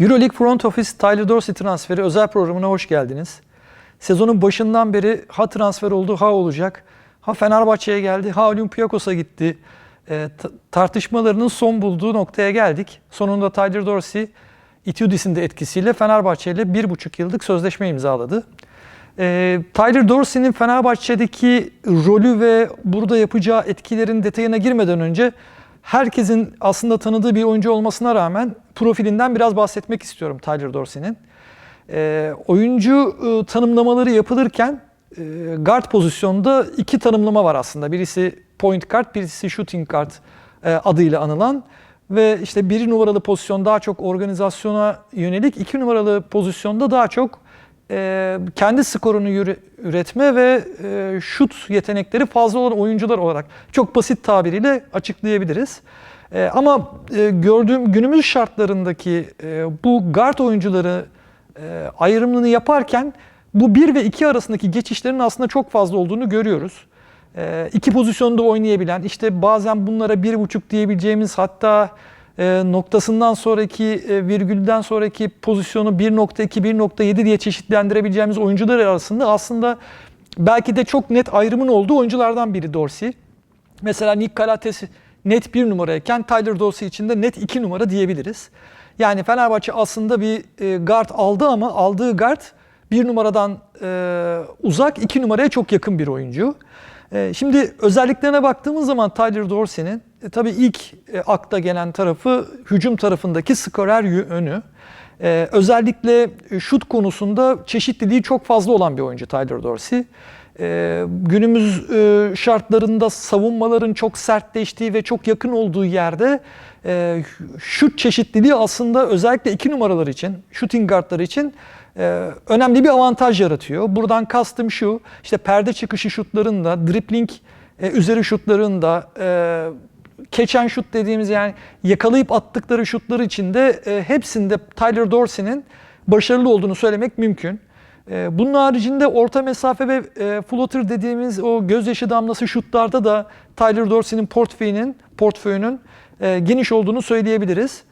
Euroleague Front Office Tyler Dorsey transferi özel programına hoş geldiniz. Sezonun başından beri ha transfer oldu ha olacak. Ha Fenerbahçe'ye geldi ha Olympiakos'a gitti. E, tartışmalarının son bulduğu noktaya geldik. Sonunda Tyler Dorsey Itudis'in de etkisiyle Fenerbahçe ile bir buçuk yıllık sözleşme imzaladı. E, Tyler Dorsey'nin Fenerbahçe'deki rolü ve burada yapacağı etkilerin detayına girmeden önce herkesin aslında tanıdığı bir oyuncu olmasına rağmen profilinden biraz bahsetmek istiyorum Tyler Dorsey'nin. E, oyuncu e, tanımlamaları yapılırken e, guard pozisyonda iki tanımlama var aslında. Birisi point guard, birisi shooting guard e, adıyla anılan ve işte bir numaralı pozisyon daha çok organizasyona yönelik, iki numaralı pozisyonda daha çok e, kendi skorunu yürü- üretme ve e, şut yetenekleri fazla olan oyuncular olarak çok basit tabiriyle açıklayabiliriz. E, ama e, gördüğüm günümüz şartlarındaki e, bu guard oyuncuları e, ayrımını yaparken bu 1 ve 2 arasındaki geçişlerin aslında çok fazla olduğunu görüyoruz. E, iki pozisyonda oynayabilen, işte bazen bunlara bir buçuk diyebileceğimiz hatta e, noktasından sonraki e, virgülden sonraki pozisyonu 1.2, 1.7 diye çeşitlendirebileceğimiz oyuncular arasında aslında belki de çok net ayrımın olduğu oyunculardan biri Dorsey. Mesela Nick Calates net bir numarayken Tyler Dorsey için de net iki numara diyebiliriz. Yani Fenerbahçe aslında bir e, guard aldı ama aldığı guard bir numaradan uzak iki numaraya çok yakın bir oyuncu. E, şimdi özelliklerine baktığımız zaman Tyler Dorsey'nin e, tabii ilk e, akla gelen tarafı hücum tarafındaki skorer yönü. E, özellikle şut konusunda çeşitliliği çok fazla olan bir oyuncu Tyler Dorsey. Ee, günümüz e, şartlarında savunmaların çok sertleştiği ve çok yakın olduğu yerde e, şut çeşitliliği aslında özellikle iki numaralar için, shooting guardlar için e, önemli bir avantaj yaratıyor. Buradan kastım şu, işte perde çıkışı şutlarında, dribbling e, üzeri şutlarında, e, keçen şut dediğimiz yani yakalayıp attıkları şutlar içinde e, hepsinde Tyler Dorsey'nin başarılı olduğunu söylemek mümkün. Ee, Bunun haricinde orta mesafe ve e, floater dediğimiz o gözyaşı damlası şutlarda da Tyler Dorsey'nin portföyünün portföyünün geniş olduğunu söyleyebiliriz.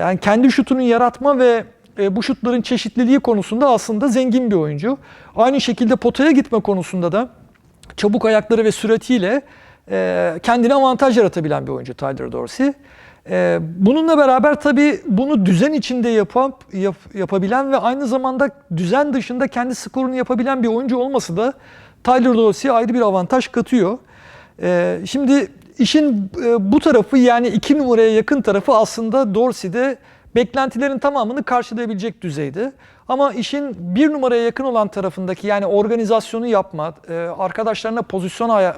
Yani kendi şutunu yaratma ve e, bu şutların çeşitliliği konusunda aslında zengin bir oyuncu. Aynı şekilde potaya gitme konusunda da çabuk ayakları ve süratiyle e, kendine avantaj yaratabilen bir oyuncu Tyler Dorsey. E, bununla beraber tabii bunu düzen içinde yapıp, yap, yapabilen ve aynı zamanda düzen dışında kendi skorunu yapabilen bir oyuncu olması da Tyler Dorsey'e ayrı bir avantaj katıyor. Şimdi işin bu tarafı yani iki numaraya yakın tarafı aslında Dorsey'de beklentilerin tamamını karşılayabilecek düzeyde. Ama işin bir numaraya yakın olan tarafındaki yani organizasyonu yapma, e, arkadaşlarına pozisyon e,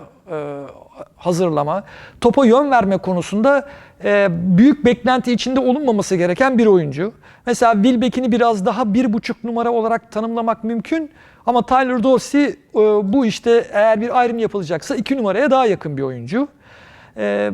hazırlama, topa yön verme konusunda e, büyük beklenti içinde olunmaması gereken bir oyuncu. Mesela Wilbeck'ini biraz daha bir buçuk numara olarak tanımlamak mümkün. Ama Tyler Dorsey bu işte eğer bir ayrım yapılacaksa iki numaraya daha yakın bir oyuncu. Ee,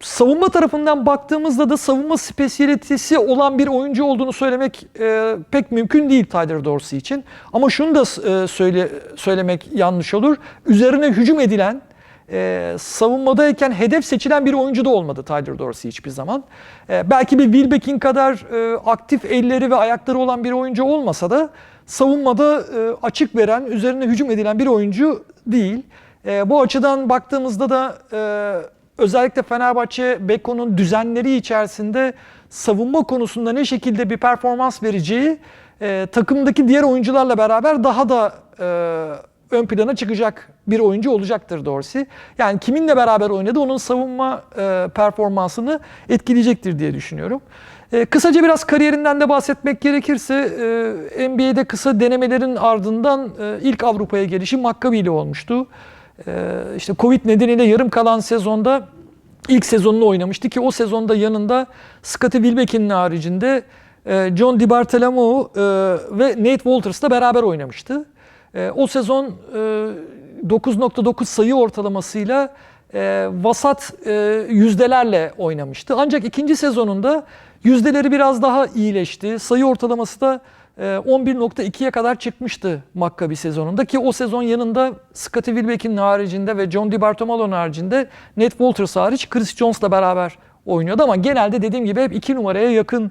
savunma tarafından baktığımızda da savunma spesiyalitesi olan bir oyuncu olduğunu söylemek e, pek mümkün değil Tyler Dorsey için. Ama şunu da e, söyle, söylemek yanlış olur. Üzerine hücum edilen, e, savunmadayken hedef seçilen bir oyuncu da olmadı Tyler Dorsey hiçbir zaman. E, belki bir Wilbeck'in kadar e, aktif elleri ve ayakları olan bir oyuncu olmasa da savunmada e, açık veren, üzerine hücum edilen bir oyuncu değil. E, bu açıdan baktığımızda da e, özellikle Fenerbahçe Beko'nun düzenleri içerisinde savunma konusunda ne şekilde bir performans vereceği e, takımdaki diğer oyuncularla beraber daha da e, ön plana çıkacak bir oyuncu olacaktır Dorsey. Yani kiminle beraber oynadı onun savunma e, performansını etkileyecektir diye düşünüyorum. E, kısaca biraz kariyerinden de bahsetmek gerekirse e, NBA'de kısa denemelerin ardından e, ilk Avrupa'ya gelişi Maccabi ile olmuştu. Ee, işte Covid nedeniyle yarım kalan sezonda ilk sezonunu oynamıştı ki o sezonda yanında Scottie Wilbeck'in haricinde e, John DiBartolomeo e, ve Nate Walters'la beraber oynamıştı. E, O sezon e, 9.9 sayı ortalamasıyla vasat yüzdelerle oynamıştı. Ancak ikinci sezonunda yüzdeleri biraz daha iyileşti. Sayı ortalaması da 11.2'ye kadar çıkmıştı Maccabi sezonunda ki o sezon yanında Scottie Wilbeck'in haricinde ve John DiBartolomeo'nun haricinde Nate Walters hariç Chris Jones'la beraber oynuyordu ama genelde dediğim gibi hep iki numaraya yakın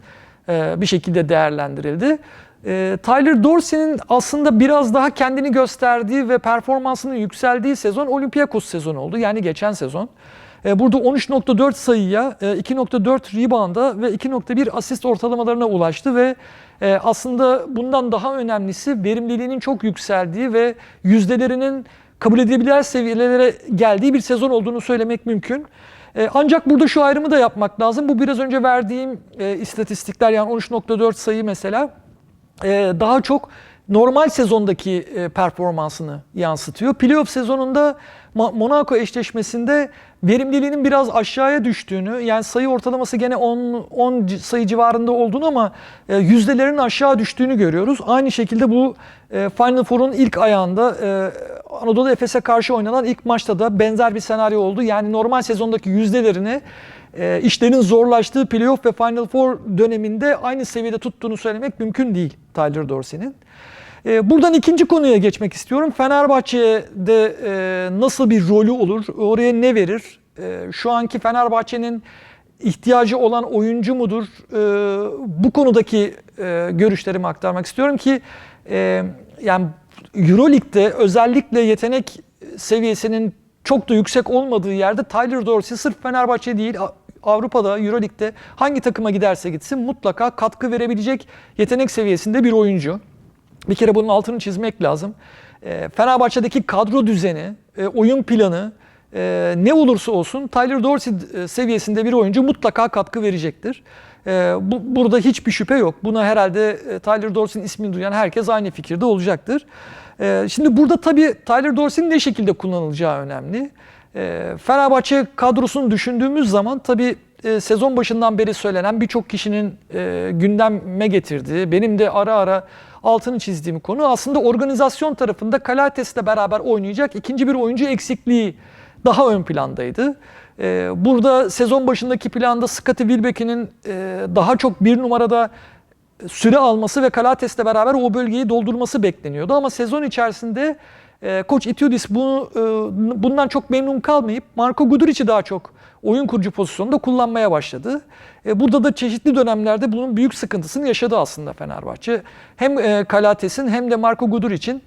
e, bir şekilde değerlendirildi. E, Tyler Dorsey'nin aslında biraz daha kendini gösterdiği ve performansının yükseldiği sezon Olympiakos sezonu oldu. Yani geçen sezon. E, Burada 13.4 sayıya, e, 2.4 rebound'a ve 2.1 asist ortalamalarına ulaştı ve e, aslında bundan daha önemlisi verimliliğinin çok yükseldiği ve yüzdelerinin kabul edilebilir seviyelere geldiği bir sezon olduğunu söylemek mümkün. E, Ancak burada şu ayrımı da yapmak lazım. Bu biraz önce verdiğim e, istatistikler yani 13.4 sayı mesela e, daha çok normal sezondaki e, performansını yansıtıyor. Playoff sezonunda Monaco eşleşmesinde verimliliğinin biraz aşağıya düştüğünü, yani sayı ortalaması gene 10, 10 c- sayı civarında olduğunu ama e, yüzdelerin aşağı düştüğünü görüyoruz. Aynı şekilde bu e, Final Four'un ilk ayağında Anadolu Efes'e karşı oynanan ilk maçta da benzer bir senaryo oldu. Yani normal sezondaki yüzdelerini e, işlerin zorlaştığı playoff ve Final Four döneminde aynı seviyede tuttuğunu söylemek mümkün değil Tyler Dorsey'nin. E, buradan ikinci konuya geçmek istiyorum. Fenerbahçe'de e, nasıl bir rolü olur? Oraya ne verir? E, şu anki Fenerbahçe'nin ihtiyacı olan oyuncu mudur? E, bu konudaki e, görüşlerimi aktarmak istiyorum ki e, yani Euroleague'de özellikle yetenek seviyesinin çok da yüksek olmadığı yerde Tyler Dorsey sırf Fenerbahçe değil Avrupa'da, Euroleague'de hangi takıma giderse gitsin mutlaka katkı verebilecek yetenek seviyesinde bir oyuncu. Bir kere bunun altını çizmek lazım. E, Fenerbahçe'deki kadro düzeni, e, oyun planı e, ne olursa olsun Tyler Dorsey e, seviyesinde bir oyuncu mutlaka katkı verecektir. Bu, burada hiçbir şüphe yok. Buna herhalde Tyler Dorsey'nin ismini duyan herkes aynı fikirde olacaktır. Şimdi burada tabii Tyler Dorsey'nin ne şekilde kullanılacağı önemli. E, Fenerbahçe kadrosunu düşündüğümüz zaman tabii e, sezon başından beri söylenen birçok kişinin e, gündeme getirdiği, benim de ara ara altını çizdiğim konu aslında organizasyon tarafında Kalates'le beraber oynayacak ikinci bir oyuncu eksikliği daha ön plandaydı. E, burada sezon başındaki planda Scottie Wilbeck'in e, daha çok bir numarada süre alması ve Kalates'le beraber o bölgeyi doldurması bekleniyordu. Ama sezon içerisinde e, Koç Itiudis bunu, e, bundan çok memnun kalmayıp Marco Guduric'i daha çok oyun kurucu pozisyonunda kullanmaya başladı. E, burada da çeşitli dönemlerde bunun büyük sıkıntısını yaşadı aslında Fenerbahçe. Hem e, Kalates'in hem de Marco Guduric'in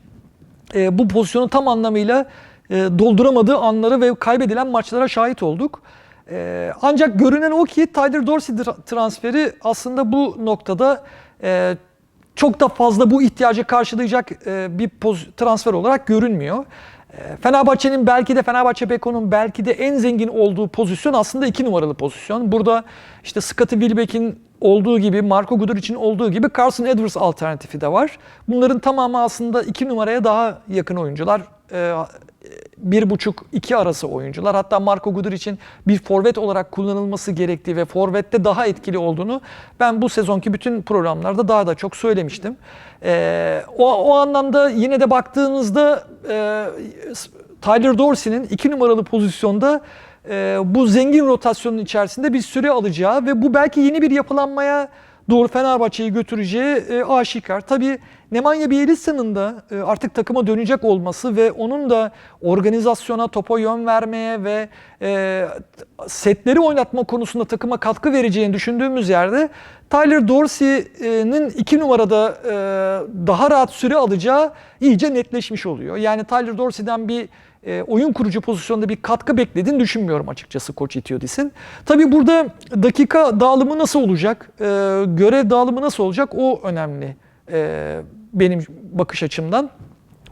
e, bu pozisyonu tam anlamıyla dolduramadığı anları ve kaybedilen maçlara şahit olduk. Ancak görünen o ki Tyler Dorsey tra- transferi aslında bu noktada çok da fazla bu ihtiyacı karşılayacak e, bir transfer olarak görünmüyor. E, Fenerbahçe'nin belki de Fenerbahçe Beko'nun belki de en zengin olduğu pozisyon aslında iki numaralı pozisyon. Burada işte Scottie Wilbeck'in olduğu gibi, Marco Guduric'in olduğu gibi Carson Edwards alternatifi de var. Bunların tamamı aslında iki numaraya daha yakın oyuncular. E, bir buçuk iki arası oyuncular. Hatta Marco Guduric'in bir forvet olarak kullanılması gerektiği ve forvette daha etkili olduğunu ben bu sezonki bütün programlarda daha da çok söylemiştim. Ee, o, o anlamda yine de baktığınızda e, Tyler Dorsey'nin iki numaralı pozisyonda e, bu zengin rotasyonun içerisinde bir süre alacağı ve bu belki yeni bir yapılanmaya doğru Fenerbahçe'yi götüreceği e, aşikar. Tabii Nemanja Bielica'nın da e, artık takıma dönecek olması ve onun da organizasyona, topa yön vermeye ve e, setleri oynatma konusunda takıma katkı vereceğini düşündüğümüz yerde Tyler Dorsey'nin iki numarada e, daha rahat süre alacağı iyice netleşmiş oluyor. Yani Tyler Dorsey'den bir e, oyun kurucu pozisyonda bir katkı beklediğini düşünmüyorum açıkçası Koç Itiodis'in. Tabii burada dakika dağılımı nasıl olacak, e, görev dağılımı nasıl olacak o önemli e, benim bakış açımdan.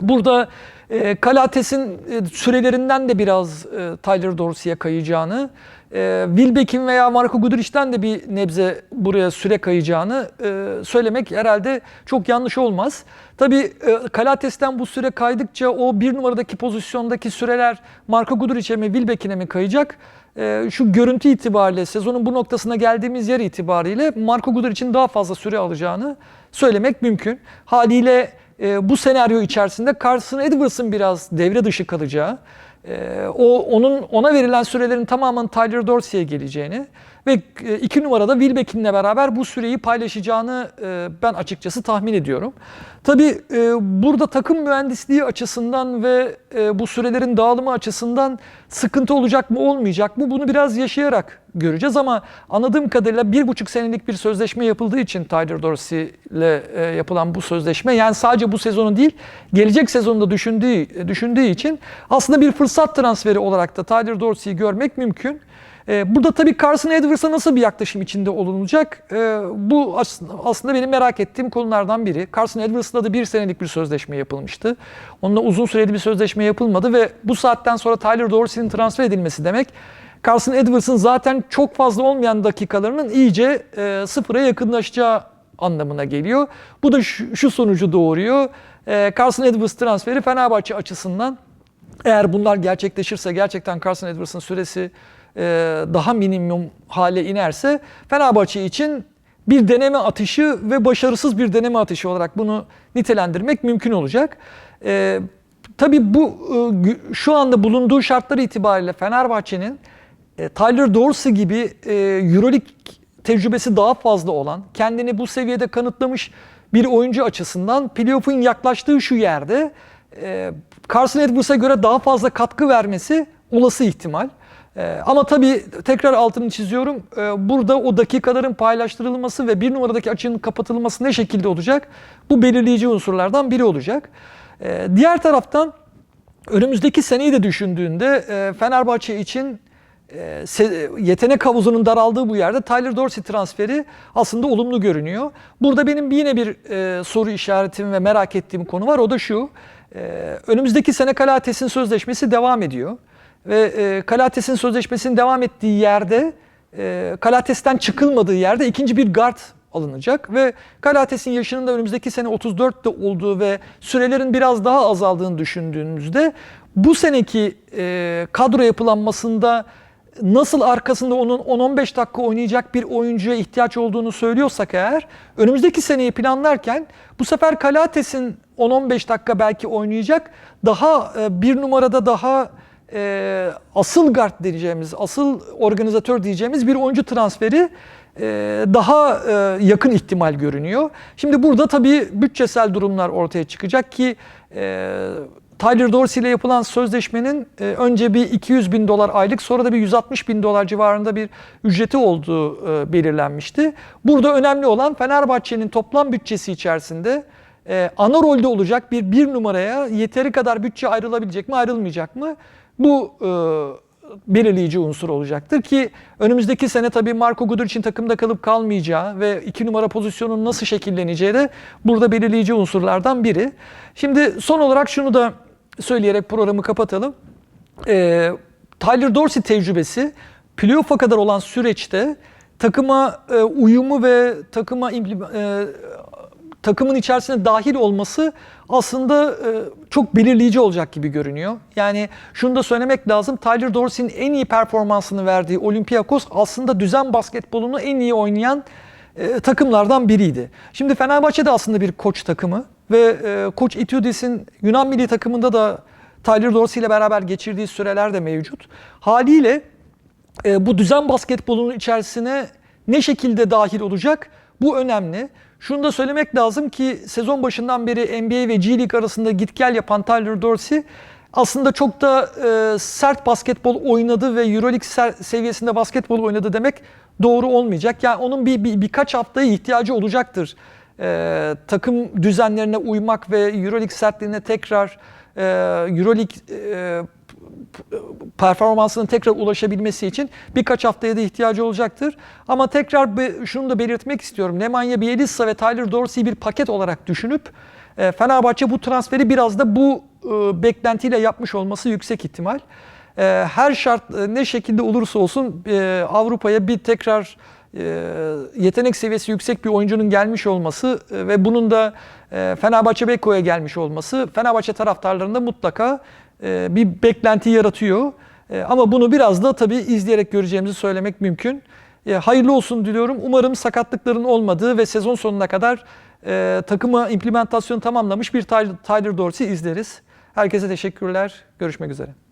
Burada e, Kalates'in e, sürelerinden de biraz e, Tyler Dorsey'e kayacağını, e, Wilbeck'in veya Marco Guduric'ten de bir nebze buraya süre kayacağını e, söylemek herhalde çok yanlış olmaz. Tabii e, Kalates'ten bu süre kaydıkça o bir numaradaki pozisyondaki süreler Marco Guduric'e mi Wilbeck'ine mi kayacak? E, şu görüntü itibariyle sezonun bu noktasına geldiğimiz yer itibariyle Marco Guduric'in daha fazla süre alacağını söylemek mümkün. Haliyle e, bu senaryo içerisinde Carson Edwards'ın biraz devre dışı kalacağı, e, o onun ona verilen sürelerin tamamının Tyler Dorsey'e geleceğini Ve e, iki numarada Wilbeck'inle beraber bu süreyi paylaşacağını e, ben açıkçası tahmin ediyorum. Tabii e, burada takım mühendisliği açısından ve bu sürelerin dağılımı açısından sıkıntı olacak mı olmayacak mı bunu biraz yaşayarak göreceğiz ama anladığım kadarıyla bir buçuk senelik bir sözleşme yapıldığı için Tyler Dorsey ile yapılan bu sözleşme yani sadece bu sezonu değil gelecek sezonda düşündüğü düşündüğü için aslında bir fırsat transferi olarak da Tyler Dorsey'i görmek mümkün. E, Burada tabii Carson Edwards'a nasıl bir yaklaşım içinde olunacak? E, Bu aslında, benim merak ettiğim konulardan biri. Carson Edwards'la da bir senelik bir sözleşme yapılmıştı. Onunla uzun süreli bir sözleşme yapılmadı ve bu saatten sonra Tyler Dorsey'nin transfer edilmesi demek Carson Edwards'ın zaten çok fazla olmayan dakikalarının iyice e, sıfıra yakınlaşacağı anlamına geliyor. Bu da şu, sonucu doğuruyor. E, Carson Edwards transferi Fenerbahçe açısından eğer bunlar gerçekleşirse gerçekten Carson Edwards'ın süresi daha minimum hale inerse Fenerbahçe için bir deneme atışı ve başarısız bir deneme atışı olarak bunu nitelendirmek mümkün olacak. E, tabii bu e, şu anda bulunduğu şartlar itibariyle Fenerbahçe'nin e, Tyler Dorsey gibi e, Euroleague tecrübesi daha fazla olan, kendini bu seviyede kanıtlamış bir oyuncu açısından playoff'un yaklaştığı şu yerde e, Carson Edwards'a göre daha fazla katkı vermesi olası ihtimal. E, ama tabii tekrar altını çiziyorum. E, burada o dakikaların paylaştırılması ve bir numaradaki açığın kapatılması ne şekilde olacak? Bu belirleyici unsurlardan biri olacak. E, diğer taraftan önümüzdeki seneyi de düşündüğünde e, Fenerbahçe için e, yetenek havuzunun daraldığı bu yerde Tyler Dorsey transferi aslında olumlu görünüyor. Burada benim yine bir e, soru işaretim ve merak ettiğim konu var. O da şu. önümüzdeki sene Kalates'in sözleşmesi devam ediyor. Ve e, Kalates'in sözleşmesinin devam ettiği yerde e, Kalates'ten çıkılmadığı yerde ikinci bir guard alınacak. Ve Kalates'in yaşının da önümüzdeki sene 34'te olduğu ve sürelerin biraz daha azaldığını düşündüğümüzde bu seneki e, kadro yapılanmasında nasıl arkasında onun 10-15 dakika oynayacak bir oyuncuya ihtiyaç olduğunu söylüyorsak eğer önümüzdeki seneyi planlarken bu sefer Kalates'in 10-15 dakika belki oynayacak daha bir numarada daha e, asıl guard diyeceğimiz, asıl organizatör diyeceğimiz bir oyuncu transferi e, daha e, yakın ihtimal görünüyor. Şimdi burada tabii bütçesel durumlar ortaya çıkacak ki e, Tyler Dorsey ile yapılan sözleşmenin e, önce bir 200 bin dolar aylık sonra da bir 160 bin dolar civarında bir ücreti olduğu e, belirlenmişti. Burada önemli olan Fenerbahçe'nin toplam bütçesi içerisinde e, ana rolde olacak bir bir numaraya yeteri kadar bütçe ayrılabilecek mi ayrılmayacak mı? Bu e, belirleyici unsur olacaktır ki önümüzdeki sene tabii Marco Guduric'in takımda kalıp kalmayacağı ve iki numara pozisyonun nasıl şekilleneceği de burada belirleyici unsurlardan biri. Şimdi son olarak şunu da söyleyerek programı kapatalım. Ee, Tyler Dorsey tecrübesi playoff'a kadar olan süreçte takıma e, uyumu ve takıma e, takımın içerisine dahil olması aslında e, çok belirleyici olacak gibi görünüyor. Yani şunu da söylemek lazım. Tyler Dorsey'nin en iyi performansını verdiği Olympiakos aslında düzen basketbolunu en iyi oynayan e, takımlardan biriydi. Şimdi Fenerbahçe de aslında bir koç takımı ve e, koç Itudis'in Yunan milli takımında da Tyler Dorsey ile beraber geçirdiği süreler de mevcut. Haliyle e, bu düzen basketbolunun içerisine ne şekilde dahil olacak? Bu önemli. Şunu da söylemek lazım ki sezon başından beri NBA ve G League arasında git gel yapan Tyler Dorsey aslında çok da e, sert basketbol oynadı ve EuroLeague seviyesinde basketbol oynadı demek doğru olmayacak. Yani onun bir, bir birkaç haftaya ihtiyacı olacaktır. E, takım düzenlerine uymak ve EuroLeague sertliğine tekrar e, EuroLeague e, performansının tekrar ulaşabilmesi için birkaç haftaya da ihtiyacı olacaktır. Ama tekrar be- şunu da belirtmek istiyorum. Nemanja Bjelica ve Tyler Dorsey'i bir paket olarak düşünüp e, Fenerbahçe bu transferi biraz da bu e, beklentiyle yapmış olması yüksek ihtimal. E, Her şart ne şekilde olursa olsun Avrupa'ya bir tekrar yetenek seviyesi yüksek bir oyuncunun gelmiş olması ve bunun da Fenerbahçe Beko'ya gelmiş olması Fenerbahçe taraftarlarında mutlaka bir beklenti yaratıyor. E, Ama bunu biraz da tabii izleyerek göreceğimizi söylemek mümkün. E, Hayırlı olsun diliyorum. Umarım sakatlıkların olmadığı ve sezon sonuna kadar e, takıma implementasyon tamamlamış bir Tyler Dorsey izleriz. Herkese teşekkürler. Görüşmek üzere.